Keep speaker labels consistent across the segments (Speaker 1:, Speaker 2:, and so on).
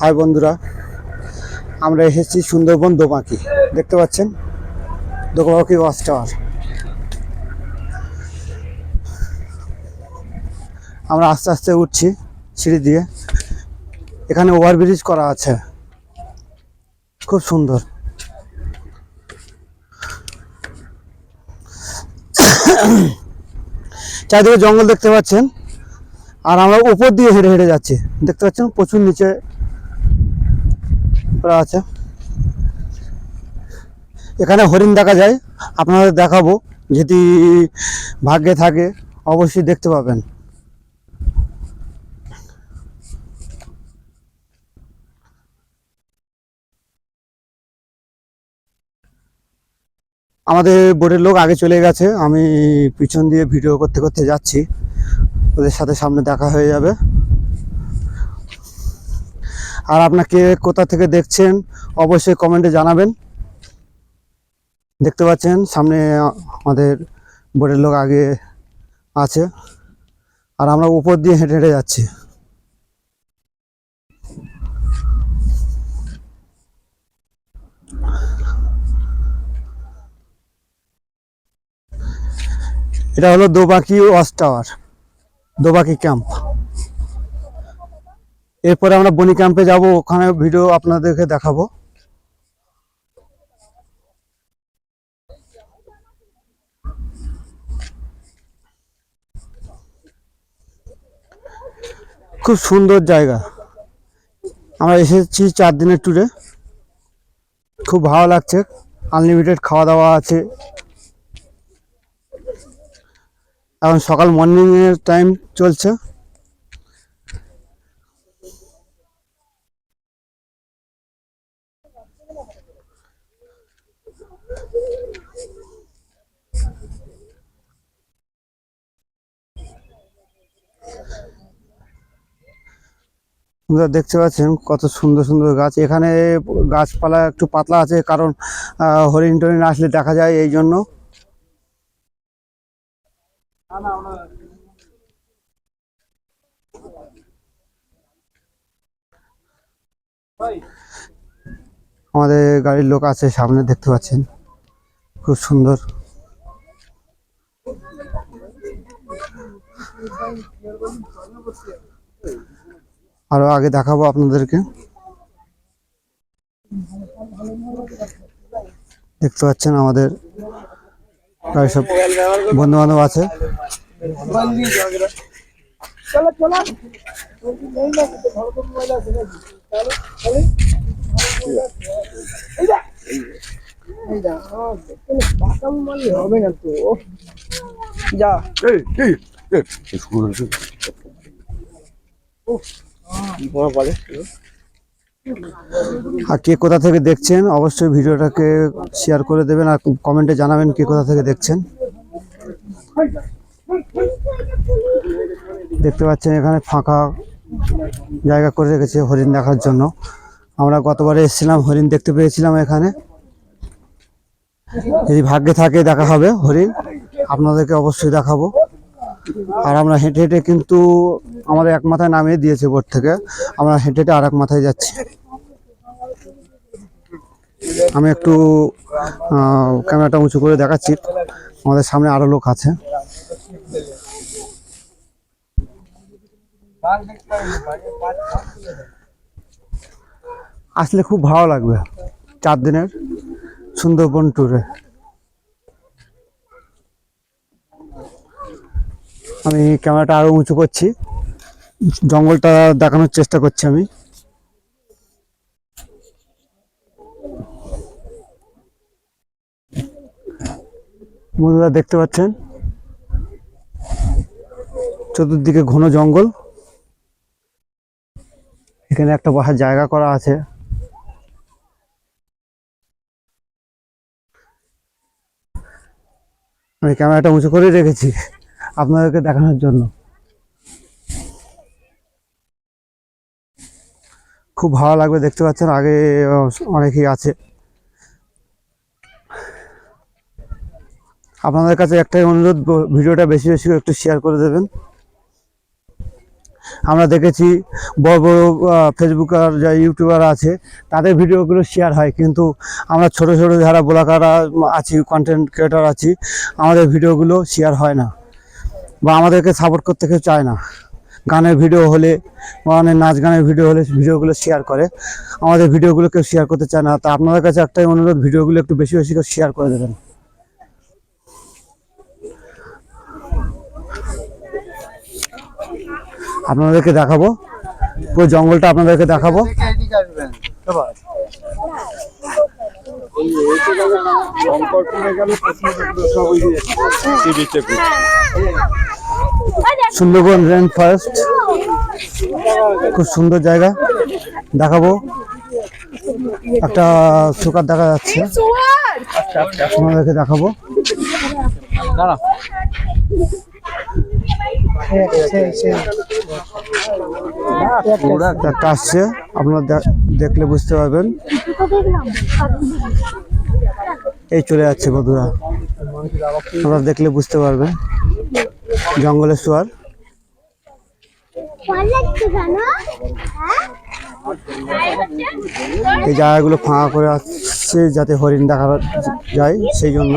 Speaker 1: High বন্ধুরা, আমরা এসেছি সুন্দরবন দোমাকি। দেখতে পাচ্ছেন? Dobanki watch tower. আমরা আস্তে আস্তে উঠছি সিঁড়ি দিয়ে। এখানে ওভারব্রিজ করা আছে। খুব সুন্দর। চারিদিকে জঙ্গল দেখতে পাচ্ছেন। আর আমরা উপর দিয়ে হেঁটে হেঁটে যাচ্ছি। দেখতে পাচ্ছেন প্রচুর নিচে আছে। এখানে হরিণ দেখা যায়। আপনাদের দেখাবো। যদি ভাগ্যে থাকে, অবশ্যই দেখতে পাবেন। আমাদের বোর্ডের লোক আগে চলে গেছে। আমি পিছন দিয়ে ভিডিও করতে করতে যাচ্ছি। ওদের সাথে সামনে দেখা হয়ে যাবে। আর আপনাকে কোথা থেকে দেখছেন, অবশ্যই কমেন্টে জানাবেন। দেখতে পাচ্ছেন, সামনে আমাদের বোর্ডের লোক আগে আছে। আর আমরা উপর দিয়ে হেঁটে হেঁটে যাচ্ছি। এটা হলো Dobanki watch tower. Dobanki camp এরপরে আমরা বনি ক্যাম্পে যাব, ওখানে ভিডিও আপনাদেরকে দেখাবো। খুব সুন্দর জায়গা। আমরা এসেছি চার দিনের ট্যুরে খুব ভালো লাগছে। আনলিমিটেড খাওয়া দাওয়া আছে। এখন সকাল মর্নিং এর টাইম চলছে। দেখতে পাচ্ছেন কত সুন্দর সুন্দর গাছ। এখানে গাছপালা একটু পাতলা আছে, কারণ হরিণ টরিণ আসলে দেখা যায় এই জন্য। আমাদের গাড়ির লোক আছে সামনে, দেখতে পাচ্ছেন। খুব সুন্দর। আরও আগে দেখাবো আপনাদেরকে। দেখতে পাচ্ছেন আমাদের সব বন্ধু বান্ধব আছে
Speaker 2: হবে না তো যা বলে
Speaker 1: আর কে কোথা থেকে দেখছেন, অবশ্যই ভিডিওটাকে শেয়ার করে দেবেন আর কমেন্টে জানাবেন কে কোথা থেকে দেখছেন। দেখতে পাচ্ছেন এখানে ফাঁকা জায়গা করে রেখেছে হরিণ দেখার জন্য। আমরা গতবারে এসেছিলাম, হরিণ দেখতে পেয়েছিলাম এখানে। যদি ভাগ্যে থাকে দেখা হবে হরিণ, আপনাদেরকে অবশ্যই দেখাবো। আর আমরা হেঁটে হেঁটে কিন্তু আমাদের এক মাথায় নামিয়ে দিয়েছে বোট থেকে। আমরা হেঁটে হেঁটে আর এক মাথায় যাচ্ছি। আমি একটু ক্যামেরাটা উঁচু করে দেখাচ্ছি। আমাদের সামনে আরও লোক আছে। আসলে খুব ভালো লাগবে চার দিনের সুন্দরবন ট্যুরে আমি ক্যামেরাটা আরও উঁচু করছি। জঙ্গলটা দেখানোর চেষ্টা করছি আমি। বন্ধুরা, দেখতে পাচ্ছেন? চতুর্দিকে ঘন জঙ্গল। এখানে একটা বসার জায়গা করা আছে। আমি ক্যামেরাটা উঁচু করে রেখেছি। আপনাদেরকে দেখানোর জন্য। খুব ভালো লাগবে, দেখতে পাচ্ছেন আগে অনেকেই আছে। আপনাদের কাছে একটাই অনুরোধ ভিডিওটা বেশি বেশি একটু শেয়ার করে দেবেন। আমরা দেখেছি, বড় বড় ফেসবুকার যা ইউটিউবার আছে, তাদের ভিডিওগুলো শেয়ার হয়। কিন্তু আমরা ছোট ছোট যারা ব্লগাররা আছি কন্টেন্ট ক্রিয়েটার আছি, আমাদের ভিডিওগুলো শেয়ার হয় না। বা আমাদেরকে সাপোর্ট করতে কেউ চায় না। গানের ভিডিও হলে বা অনেক নাচ গানের ভিডিও হলে ভিডিওগুলো শেয়ার করে। আমাদের ভিডিওগুলো কেউ শেয়ার করতে চায় না। তা আপনাদের কাছে একটাই অনুরোধ ভিডিওগুলো একটু বেশি বেশি করে শেয়ার করে দেবেন। আপনাদেরকে দেখাবো। পুরো জঙ্গলটা আপনাদেরকে দেখাবো। Sundarban rain forest. খুব সুন্দর জায়গা। দেখাবো। একটা সুকার দেখা যাচ্ছে। আপনাদেরকে দেখাবো। একটা আসছে। আপনারা দেখলে বুঝতে পারবেন। এই চলে যাচ্ছে বন্ধুরা আপনারা দেখলে বুঝতে পারবেন। জঙ্গলের শুয়ার এই জায়গাগুলো ফাঁকা করে আসছে যাতে হরিণ দেখা যায় সেই জন্য।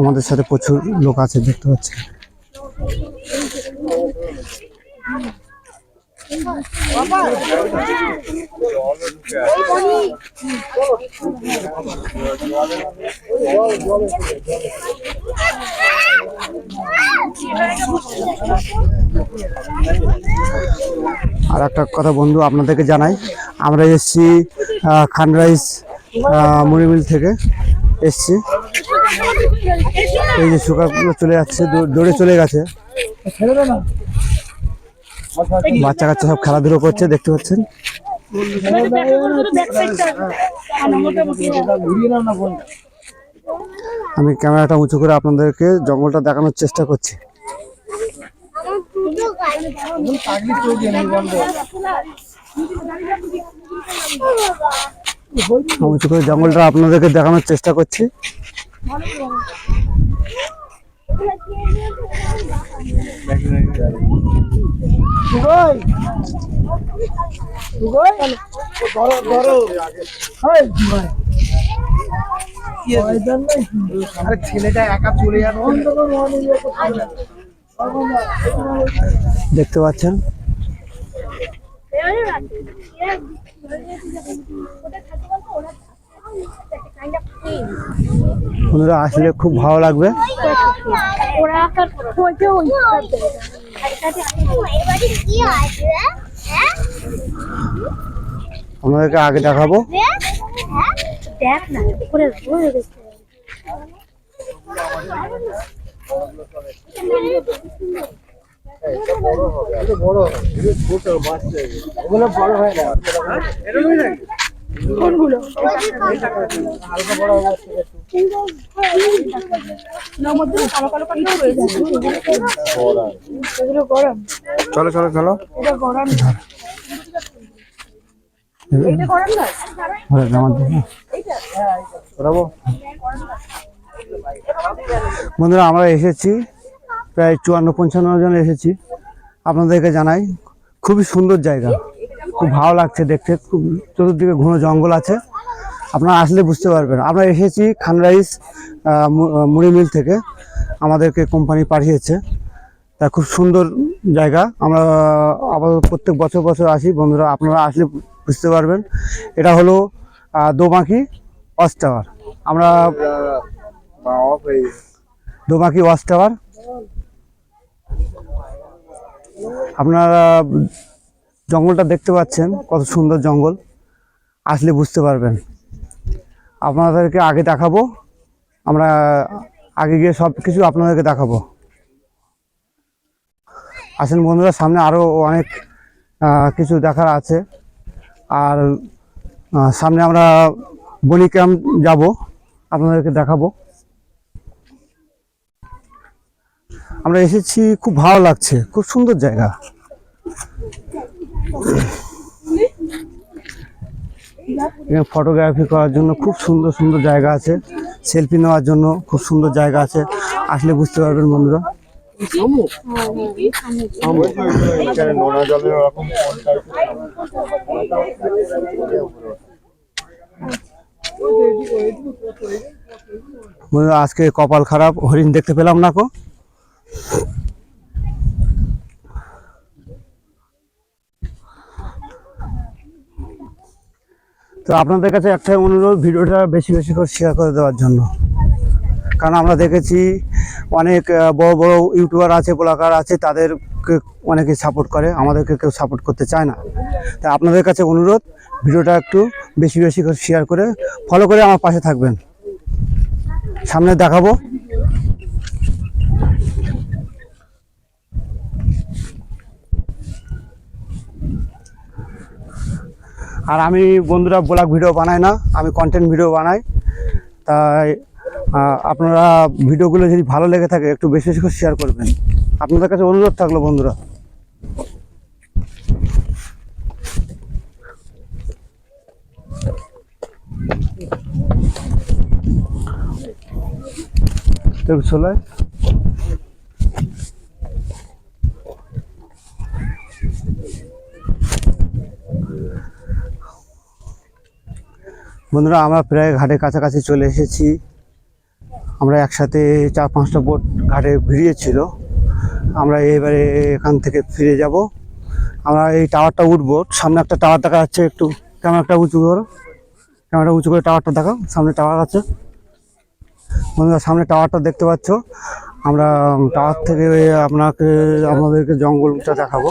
Speaker 1: আমাদের সাথে প্রচুর লোক আছে, দেখতে পাচ্ছি। আর একটা কথা বন্ধু আপনাদেরকে জানাই। আমরা এসছি খানরাইস আহ, থেকে এসছি। এই যে শুকাগুলো চলে যাচ্ছে দৌড়ে চলে গেছে। বাচ্চা কাচ্চা সব খেলাধুলো করছে, দেখতে পাচ্ছেন। আমি ক্যামেরাটা উঁচু করে আপনাদেরকে জঙ্গলটা দেখানোর চেষ্টা করছি। উঁচু করে জঙ্গলটা আপনাদেরকে দেখানোর চেষ্টা করছি।
Speaker 2: আরে ছেলেটা একা চলে যাবে।
Speaker 1: দেখতে পাচ্ছেন? বন্ধুরা আসলে খুব ভালো লাগবে
Speaker 3: ওরা খোঁজে ওই এবারে কি আছে হ্যাঁ
Speaker 1: আপনাদেরকে আগে দেখাবো
Speaker 3: দেখ না
Speaker 2: বড় হয় না
Speaker 3: কোনগুলো? কালো কালো কালো রয়েছে এগুলো গরম।
Speaker 2: চলো চলো চলো।
Speaker 3: এটা গরম এটা গরম না?
Speaker 1: হ্যাঁ, বন্ধুরা আমরা এসেছি প্রায় চুয়ান্ন পঞ্চান্ন জন এসেছি। আপনাদেরকে জানাই খুবই সুন্দর জায়গা। খুব ভালো লাগছে দেখতে, খুব চতুর্দিকে ঘন জঙ্গল আছে। আপনারা আসলে বুঝতে পারবেন। আমরা এসেছি খানরাইস মুড়ি মিল থেকে। আমাদেরকে কোম্পানি পাঠিয়েছে। তা খুব সুন্দর জায়গা। আমরা আবার প্রত্যেক বছর বছর আসি। বন্ধুরা, আপনারা আসলে বুঝতে পারবেন। এটা হলো দোবাঁকি ওয়াচ টাওয়ার। আমরা দোবাঁকি ওয়াচ টাওয়ার। আপনারা জঙ্গলটা দেখতে পাচ্ছেন, কত সুন্দর জঙ্গল। আসলে বুঝতে পারবেন। আপনাদেরকে আগে দেখাবো। আমরা আগে গিয়ে সব কিছু আপনাদেরকে দেখাবো। আসেন বন্ধুরা, সামনে আরও অনেক কিছু দেখার আছে। আর সামনে আমরা বনি ক্যাম্প যাব, আপনাদেরকে দেখাবো। আমরা এসেছি, খুব ভালো লাগছে, খুব সুন্দর জায়গা। এখানে ফটোগ্রাফি করার জন্য খুব সুন্দর সুন্দর জায়গা আছে। সেলফি নেওয়ার জন্য খুব সুন্দর জায়গা আছে। আসলে বুঝতে পারবেন বন্ধুরা। বন্ধুরা, আজকে কপাল খারাপ, হরিণ দেখতে পেলাম না কো? তো আপনাদের কাছে একটাই অনুরোধ, ভিডিওটা বেশি বেশি করে শেয়ার করে দেওয়ার জন্য। কারণ আমরা দেখেছি অনেক বড় বড় ইউটিউবার আছে ব্লগার আছে, তাদেরকে অনেকে সাপোর্ট করে, আমাদেরকে কেউ সাপোর্ট করতে চায় না। তাই আপনাদের কাছে অনুরোধ, ভিডিওটা একটু বেশি বেশি করে শেয়ার করে ফলো করে আমার পাশে থাকবেন। সামনে দেখাবো। আর আমি বন্ধুরা ব্লগ ভিডিও বানাই না, আমি কন্টেন্ট ভিডিও বানাই। তাই আপনারা ভিডিওগুলো যদি ভালো লেগে থাকে, একটু বেশি বেশি করে শেয়ার করবেন। আপনাদের কাছে অনুরোধ থাকল বন্ধুরা। চলে। বন্ধুরা, আমরা প্রায় ঘাটের কাছাকাছি চলে এসেছি। আমরা একসাথে চার পাঁচটা বোট ঘাটে ভিড়িয়েছিল। আমরা এবারে এখান থেকে ফিরে যাব। আমরা এই টাওয়ারটা উঠবো। সামনে একটা টাওয়ার দেখা যাচ্ছে একটু। ক্যামেরাটা উঁচু করো? ক্যামেরাটা উঁচু করে টাওয়ারটা দেখাও। সামনে টাওয়ার আছে। বন্ধুরা, সামনে টাওয়ারটা দেখতে পাচ্ছ। আমরা টাওয়ার থেকে আপনাকে, আপনাদেরকে জঙ্গলটা দেখাবো।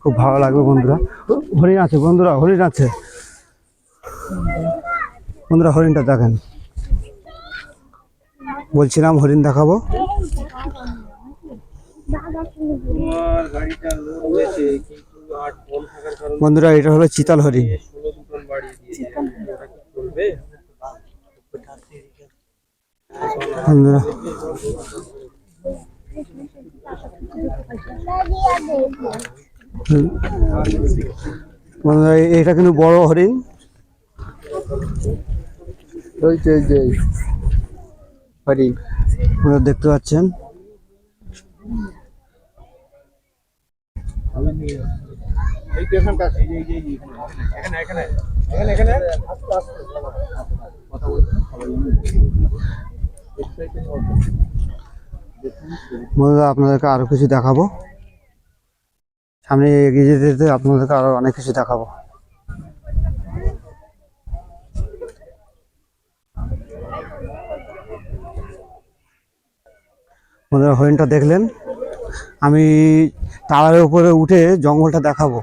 Speaker 1: খুব ভালো লাগবে বন্ধুরা। হরিণ আছে বন্ধুরা, হরিণ আছে। বন্ধুরা, হরিণটা দেখেন। বলছিলাম হরিণ দেখাবো। বন্ধুরা, এটা হলো চিতাল হরিণ। বন্ধুরা। বন্ধুরা, এটা কিন্তু বড় হরিণ।
Speaker 2: ওই যে যে
Speaker 1: দেখতে পাচ্ছেন। আপনাদেরকে আরও কিছু দেখাবো। সামনে এগিয়ে যেতে যেতে আপনাদেরকে আরও অনেক কিছু দেখাবো। বন্ধুরা হরিণটা দেখলেন। আমি টাওয়ারের উপরে উঠে জঙ্গলটা দেখাবো।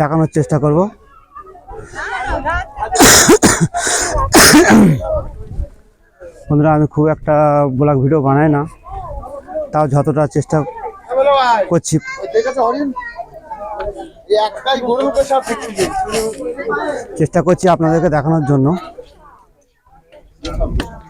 Speaker 1: দেখানোর চেষ্টা করব। বন্ধুরা, আমি খুব একটা ব্লগ ভিডিও বানাই না। তাও যতটা চেষ্টা করছি। চেষ্টা করছি আপনাদেরকে দেখানোর জন্য।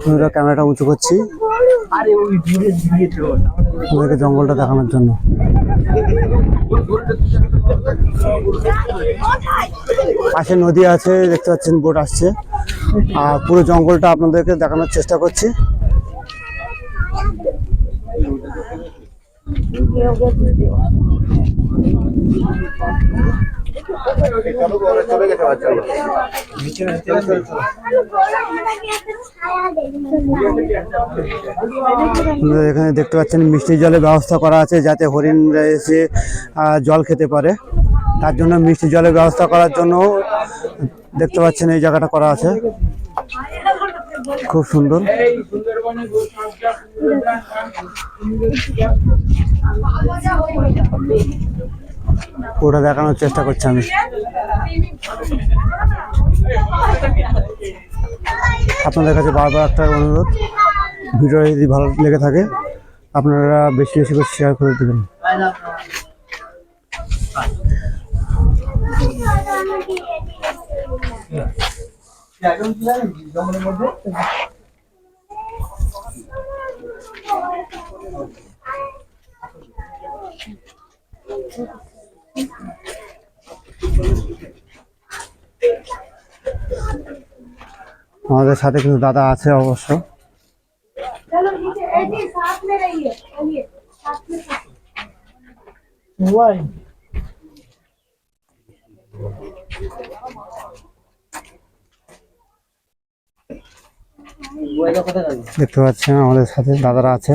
Speaker 1: বন্ধুরা ক্যামেরাটা উঁচু করছি।
Speaker 2: আরে ওই দূরে দূরে তো
Speaker 1: আপনাদেরকে জঙ্গলটা দেখানোর জন্য। পাশে নদী আছে, দেখতে পাচ্ছেন, বোট আসছে। আর পুরো জঙ্গলটা আপনাদেরকে দেখানোর চেষ্টা করছি। এখানে দেখতে পাচ্ছেন মিষ্টি জলের ব্যবস্থা করা আছে যাতে হরিণরা এসে জল খেতে পারে। তার জন্য মিষ্টি জলের ব্যবস্থা করার জন্য দেখতে পাচ্ছেন এই জায়গাটা করা আছে। খুব সুন্দর। ওটা দেখানোর চেষ্টা করছি আমি। আপনাদের কাছে বারবার একটা অনুরোধ। ভিডিও যদি ভালো লেগে থাকে, আপনারা বেশি বেশি করে শেয়ার করে দেবেন। আমাদের সাথে কিন্তু দাদা আছে অবশ্য। দেখতে পাচ্ছি আমাদের সাথে দাদারা আছে।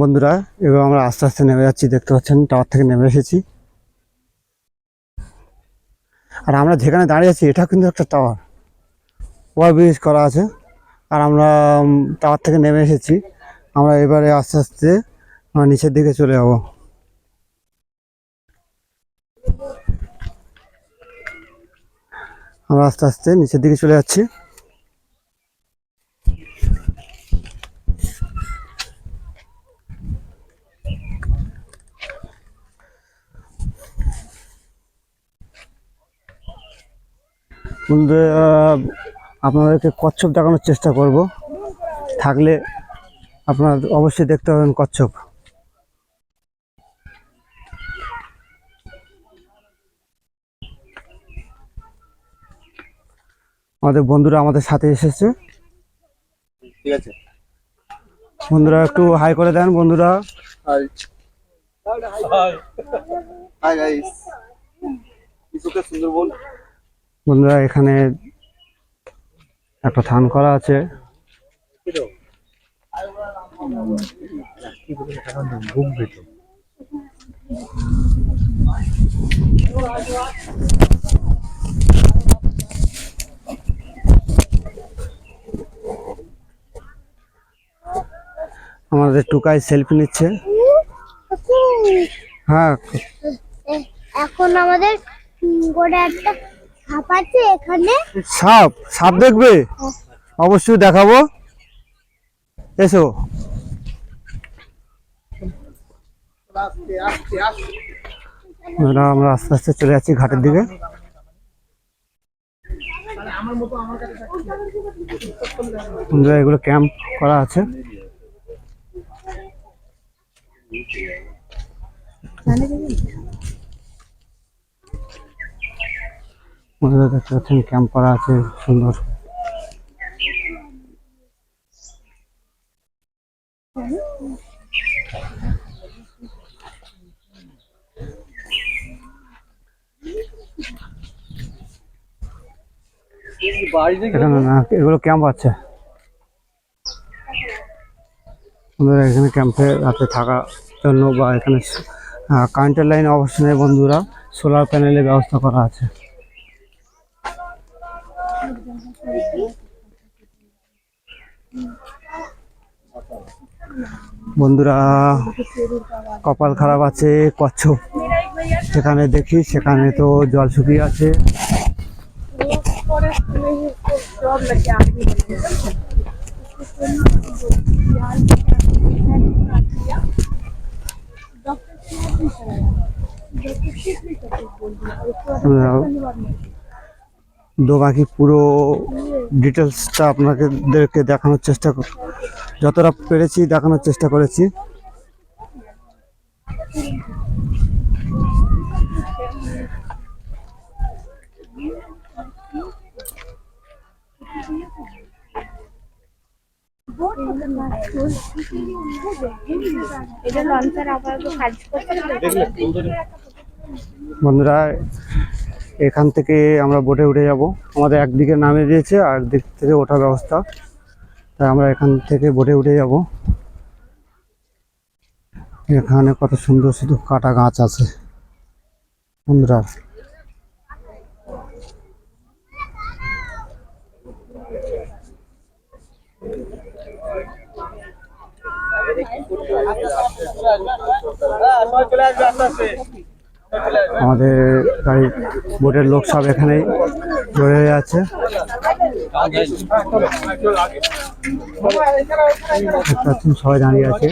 Speaker 1: বন্ধুরা, এবার আমরা আস্তে আস্তে নেমে যাচ্ছি, দেখতে পাচ্ছেন টাওয়ার থেকে নেমে এসেছি। আর আমরা যেখানে দাঁড়িয়ে আছি, এটা কিন্তু একটা টাওয়ার ওভার ব্রিজ করা আছে। আর আমরা টাওয়ার থেকে নেমে এসেছি। আমরা এবারে আস্তে আস্তে নিচের দিকে চলে যাব। আমরা আস্তে আস্তে নিচের দিকে চলে যাচ্ছি। বন্ধুরা আপনাদেরকে কচ্ছপ দেখানোর চেষ্টা করব। থাকলে আপনারা অবশ্যই দেখতে পাবেন কচ্ছপ। আমাদের বন্ধুরা আমাদের সাথে এসেছে।
Speaker 2: ঠিক আছে।
Speaker 1: বন্ধুরা একটু হাই করে দেন বন্ধুরা।
Speaker 2: হাই। হাই। হাই গাইস সুন্দর বল
Speaker 1: বন্ধুরা এখানে একটা থান করা আছে। আমাদের টুকাই সেলফি নিচ্ছে। হ্যাঁ।
Speaker 3: এখন আমাদের একটা সাপ আছে এখানে?
Speaker 1: সাপ? সাপ দেখবে? অবশ্যই দেখাবো। এসো। আমরা আস্তে আস্তে চলে যাচ্ছি ঘাটের দিকে। এগুলো ক্যাম্প করা আছে। বন্ধুরা দেখতে পাচ্ছেন ক্যাম্প করা আছে, সুন্দর। এখানে না, এগুলো ক্যাম্প আছে। বন্ধুরা, এখানে ক্যাম্পে রাতে থাকার জন্য বা এখানে কারেন্টের লাইন অবশ্যই বন্ধুরা সোলার প্যানেলের ব্যবস্থা করা আছে। বন্ধুরা কপাল খারাপ আছে কচ্ছপ। সেখানে দেখি সেখানে তো জল শুকিয়ে আছে। দোবাকি পুরো ডিটেলসটা আপনাদেরকে দেখানোর চেষ্টা যতটা পেরেছি দেখানোর চেষ্টা করেছি। বন্ধুরা এখান থেকে আমরা বোটে উঠে যাব আমাদের একদিকে নামে দিয়েছে আর একদিক থেকে ওঠার ব্যবস্থা তাই আমরা এখান থেকে বোটে উঠে যাব এখানে কত সুন্দর শুধু কাটা গাছ আছে বন্ধুরা
Speaker 2: চলে আসবে আস্তে আস্তে
Speaker 1: আমাদের গাড়ির বোটের লোক সব এখানেই জড়ে হয়ে আছে সবাই দাঁড়িয়ে আছে।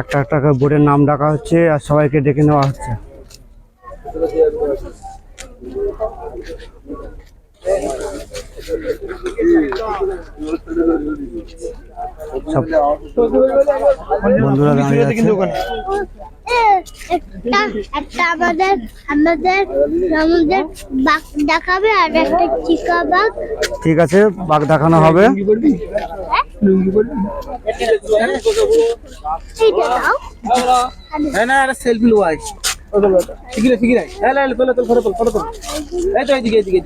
Speaker 1: একটা একটা বোটের নাম ডাকা হচ্ছে আর সবাইকে ডেকে নেওয়া হচ্ছে। সব বন্ধুরা দাঁড়িয়ে আছে।
Speaker 3: একটা একটা আমাদের আমাদের আমাদের বাঘ দেখাবে আর একটা চিকা বাঘ।
Speaker 1: ঠিক আছে বাঘ দেখানো হবে।
Speaker 2: হ্যাঁ না একটা সেলফি ঠিক আছে ঠিক আছে। হ্যাঁ তোল ফটো তোল ফটো তোল। এই তো এইদিকে এইদিকে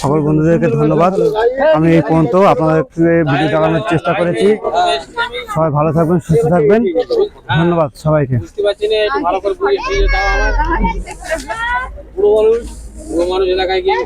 Speaker 1: সকল বন্ধুদেরকে ধন্যবাদ। আমি এই পর্যন্ত আপনাদেরকে ভিডিও চালানোর চেষ্টা করেছি। সবাই ভালো থাকবেন সুস্থ থাকবেন। ধন্যবাদ সবাইকে।
Speaker 2: পুরো মানুষ এলাকায় গিয়ে